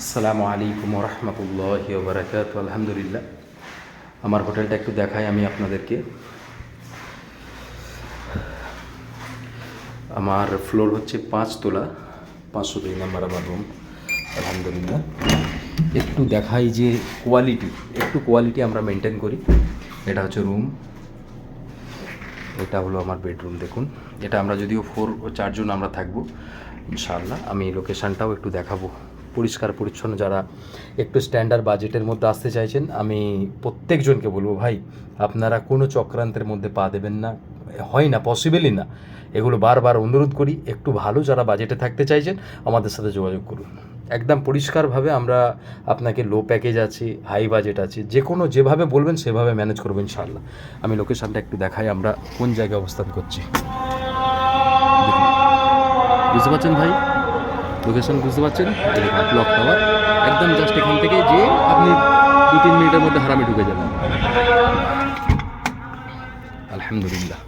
আসসালামু আলাইকুম রহমতুল্লাহ বারাকাত আলহামদুলিল্লাহ। আমার হোটেলটা একটু দেখাই আমি আপনাদেরকে। আমার ফ্লোর হচ্ছে পাঁচ তোলা পাঁচশো দুই নাম্বার আমার রুম আলহামদুলিল্লাহ। একটু দেখাই যে কোয়ালিটি একটু কোয়ালিটি আমরা মেনটেন করি। এটা হচ্ছে রুম এটা হলো আমার বেডরুম দেখুন। এটা আমরা যদিও ফোর চারজন আমরা থাকব, ইনশাআল্লাহ। আমি লোকেশানটাও একটু দেখাবো। পরিষ্কার, পরিচ্ছন্ন যারা একটু স্ট্যান্ডার্ড বাজেটের মধ্যে আসতে চাইছেন, আমি প্রত্যেকজনকে বলব, ভাই, আপনারা কোনো চক্রান্তের মধ্যে পা দেবেন না। হয় না পসিবলই না। এগুলো বারবার অনুরোধ করি, একটু ভালো যারা বাজেটে থাকতে চাইছেন, আমাদের সাথে যোগাযোগ করুন। একদম পরিষ্কারভাবে আমরা আপনাকে লো প্যাকেজ আছে হাই বাজেট আছে যে কোনো যেভাবে বলবেন, সেভাবে ম্যানেজ করব ইনশাআল্লাহ। আমি লোকেশানটা একটু দেখাই, আমরা কোন জায়গায় অবস্থান করছি। বুঝতে পারছেন ভাই? লোকেশন বুঝতে পারছেন? ব্লক টাওয়ার একদম জাস্ট এখান থেকে যে আপনি দু তিন মিনিটের মধ্যে হারামে ঢুকে যাবেন। আলহামদুলিল্লাহ।